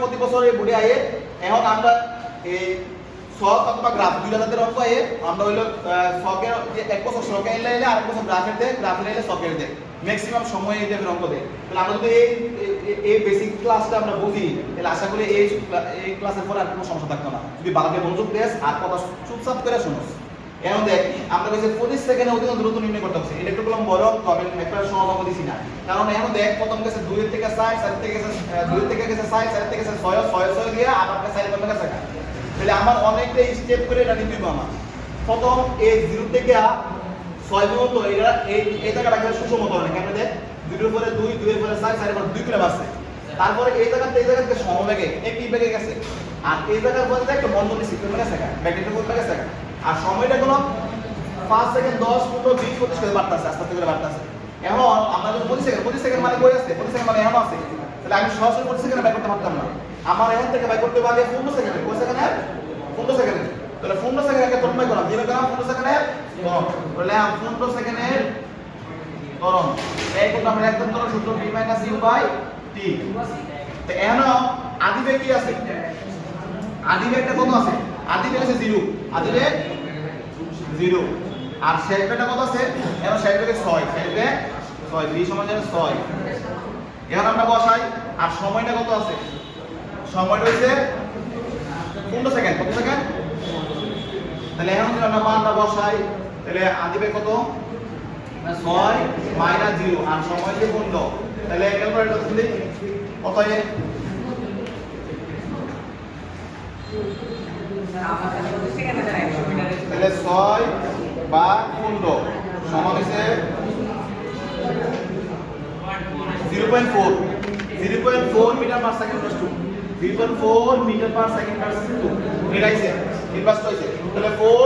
প্রতি বছর এই বুড়ে আয়ে এখন আমরা এই শখ অথবা গ্রাফ দুইটা জাতের অঙ্ক আয়ে আমরা হইল শখের এক বছর শখে এলে এলে আরেক বছর গ্রাফের দেয় গ্রাফের এলে শখের দেয় ম্যাক্সিমাম সময় এই টাইপের অঙ্ক দেয় তাহলে আমরা যদি এই, এই- বেসিক ক্লাসটা আমরা বুঝি তাহলে আশা করি এই এই ক্লাসের পরে আর কোনো সমস্যা থাকতো না। যদি বাবাকে মনোযোগ দেস, আর কথা চুপচাপ করে শুনোস। এখন দেখ আমরা কাছে পঁচিশ সেকেন্ডে অধিক দূরত্ব নির্ণয় করতে হবে। এটা একটু বললাম বড় তবে একটা সহজ দিছি না কারণ এখন দেখ প্রথম গেছে দুই থেকে ষাট চার থেকে গেছে আহ, দুই থেকে গেছে ষাট চার থেকে গেছে ছয় ছয় ছয় দিয়ে আবার চার কত গেছে তাহলে আমার অনেকটা স্টেপ করে এটা নিতে আমার প্রথম এই জিরো থেকে ছয় পর্যন্ত এটা এই জায়গাটা খেলে সুষম ধরনের কেন দেখ দুইটার পরে দুই দুইয়ের পরে চার চারের পরে দুই করে বাড়ছে। তারপরে এই জায়গাতে এই জায়গাতে সমবেগে একই বেগে গেছে। আর এই জায়গার পরে একটা বন্ধনী সিস্টেম গেছে ব্যাকেটের মধ্যে গেছে আর সময়টা কোনো পাঁচ সেকেন্ড, দশ, পনেরো, বিশ, পঁচিশ করে বাড়তেছে, আস্তে আস্তে করে বাড়তেছে। এখন আমরা যদি পঁচিশ সেকেন্ড পঁচিশ সেকেন্ড মানে বই আছে, পঁচিশ সেকেন্ড মানে এখন আছে, তাহলে আমি সরাসরি পঁচিশ সেকেন্ড বাই করতে পারতাম না। আমার এখান থেকে বাই করতে পারলে পনেরো সেকেন্ড, কয় সেকেন্ড? পনেরো সেকেন্ড। তাহলে পনেরো সেকেন্ড আগে তরণ বাই করলাম দিয়ে করলাম পনেরো সেকেন্ডের তরণ তাহলে পনেরো সেকেন্ডের তরণ এই কিন্তু আমরা একদম তরণ সূত্র B minus U by T তো এখন আদিবে কি আছে? আদিবে একটা কত আছে? আদিবে আছে জিরো। আদিবে জিরো। আর শেষ বেটা কত আছে? এখন শেষ বেগে ছয়। শেষ ছয়। বি সমান যাবে ছয়। এখন আমরা বসাই। আর সময়টা কত আছে? সময়টা হচ্ছে পনেরো সেকেন্ড। কত সেকেন্ড? তাহলে এখন যদি আমরা মানটা বসাই, তাহলে আদিবে কত? ছয় মাইনাস জিরো। আর সময় দিয়ে পনেরো। তাহলে ক্যালকুলেটর দিলে কত এ তাহলে ছয় বা পনেরো। সমান হচ্ছে zero point four zero point four metre per second plus two zero point four metre per second plus two এটা আইছে ইনভার্স টু আইছে তাহলে ফোর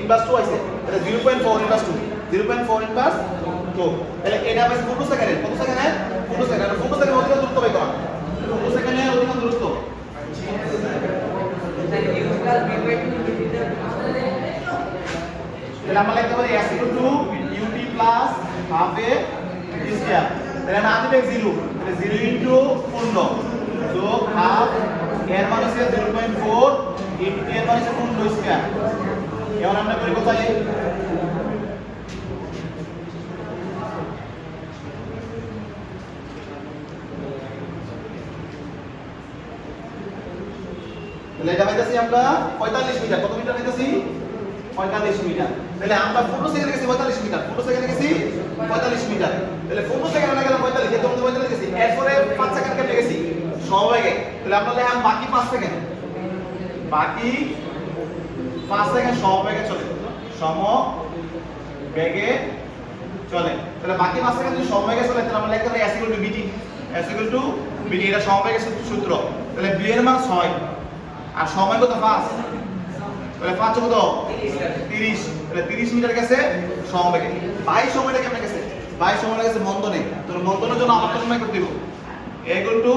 ইনভার্স টু আইছে তাহলে zero point four inverse two zero point four inverse two তাহলে এটা হবে পনেরো সেকেন্ডের। কত সেকেন্ডের, পনেরো সেকেন্ড পনেরো সেকেন্ড অধিক দূরত্ব পাই করা পনেরো সেকেন্ডের অধিক দূরত্ব তাহলে আমরা লিখতে পারি to ut half a square. তাহলে না দিবে 0 তাহলে 0 into 15 যোগ half এর মান হচ্ছে 0.4 into এর মান হচ্ছে 15 স্কয়ার এখন আমরা করি কোথায়? তাহলে এটা পাইতেছি আমরা 45 মিটার। কত মিটার পাইতেছি? 45 মিটার। তাহলে আমরা 15 সেকেন্ডে গেছি 45 মিটার। 15 সেকেন্ডে গেছি 45 মিটার। তাহলে 15 সেকেন্ডে না গেলাম 45 এর মধ্যে 45 গেছি। এরপরে 5 সেকেন্ড কেটে গেছি। সমবেগে তাহলে আমরা লিখলাম বাকি 5 সেকেন্ড। বাকি 5 সেকেন্ড চলে। সম বেগে চলে। তাহলে বাকি 5 সেকেন্ড যদি সমবেগে চলে, তাহলে আমরা লিখতে পারি s equal to bt এটা সূত্র। তাহলে b এর মান 6 আর সময় কত? 5 তাহলে 5 কত 30 তাহলে 30 মিটার গেছে সমবেগে 22 সময়টা কেমন গেছে 22 সময়টা গেছে মন্দনে। তো মন্দনের জন্য আমার তো করতে দিব equal to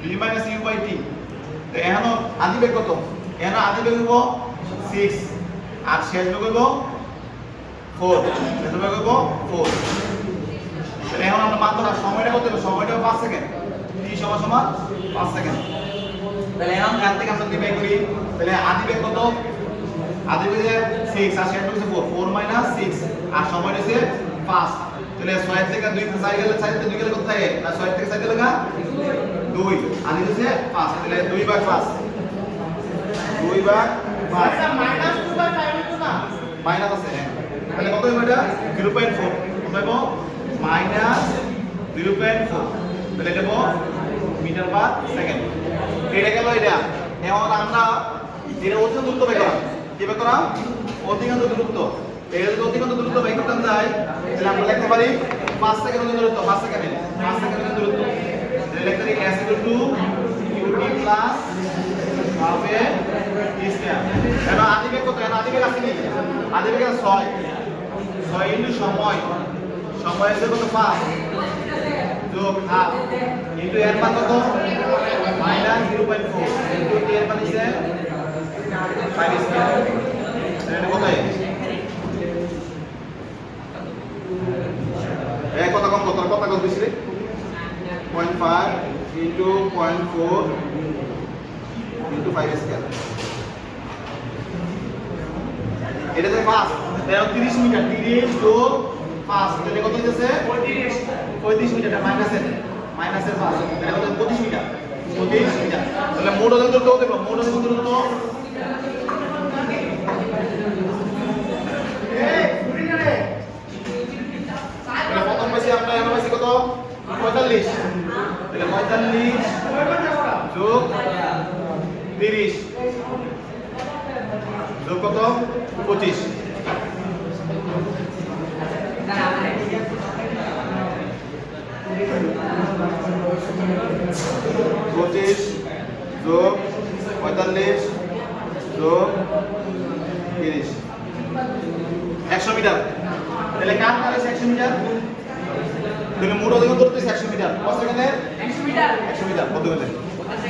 b minus u by t তো এখন আদি বেগ কত? এখন আদি বেগ হইব সিক্স আর শেষ বেগ হইব 4 শেষ বেগ হইব 4 তাহলে এখন আমরা মাত্র সময়টা কত হবে সময়টা পাঁচ সেকেন্ড। T সমান সমান 5 সেকেন্ড। তাহলে এখন এখান থেকে আমরা বের করি তাহলে আদি বেগ কত? আদি যে 6 আর বেগ হচ্ছে 4 4 মাইনাস 6 আর সময় হচ্ছে 5 তাহলে 6 থেকে 2 4 গেলে 4 থেকে 2 গেলে কত থাকে? না 6 থেকে 4 গেলে না 2 আদি হচ্ছে 5 তাহলে 2 ভাগ 5 2 ভাগ 5 মাইনাস টু বাই ফাইভ হতো না মাইনাস আছে হ্যাঁ। তাহলে কত হইব এটা? 0.4 কত হইব? মাইনাস 0.4 তাহলে এটা হইব মিটার পার সেকেন্ড। এটা গেল এটা। এখন আমরা এটা অধিকাংশ দূরত্ব বের করা। কি বের করা? অধিকাংশ দূরত্ব এটা যদি অধিকাংশ দূরত্ব বের করতে যাই তাহলে আমরা লিখতে পারি 5 সেকেন্ড অধিক দূরত্ব 5 সেকেন্ড 5 সেকেন্ড অধিক দূরত্ব তাহলে লিখতে পারি s equal to ut plus a t square এখন আদিবে কত? এখন আদিবে আছে কি? আদিবে কত 6 6 ইনটু সময়। সময় আছে কত? 5 যোগ হাফ ইনটু এর মান কত? মাইনাস 0.4 ইনটু টি এর হচ্ছে 5 স্কয়ার এটা কত এ কত কম কত? কত কত বেশি? রে 0.5 into 0.4 four into five square. এটা তো পাঁচ তেরো তিরিশ মিটার। তিরিশ যোগ পাঁচ, তাহলে কত হইতেছে? পঁয়ত্রিশ। মিটার মাইনাসের মাইনাসের পাঁচ তাহলে কত? পঁচিশ মিটার। পঁচিশ পারো মোট ওজন করতে তো তাহলে প্রথম পাইছি আমরা এখন পাইছি কত? পঁয়তাল্লিশ। তাহলে পঁয়তাল্লিশ যোগ তিরিশ। যোগ কত? পঁচিশ পঁচিশ। পঁয়তাল্লিশ যোগ তিরিশ। একশো মিটার। তাহলে কার কার একশো মিটার? তুমি মোট ওজন করতেছে একশো মিটার। কত সেকেন্ডে? একশো মিটার। কত মিটার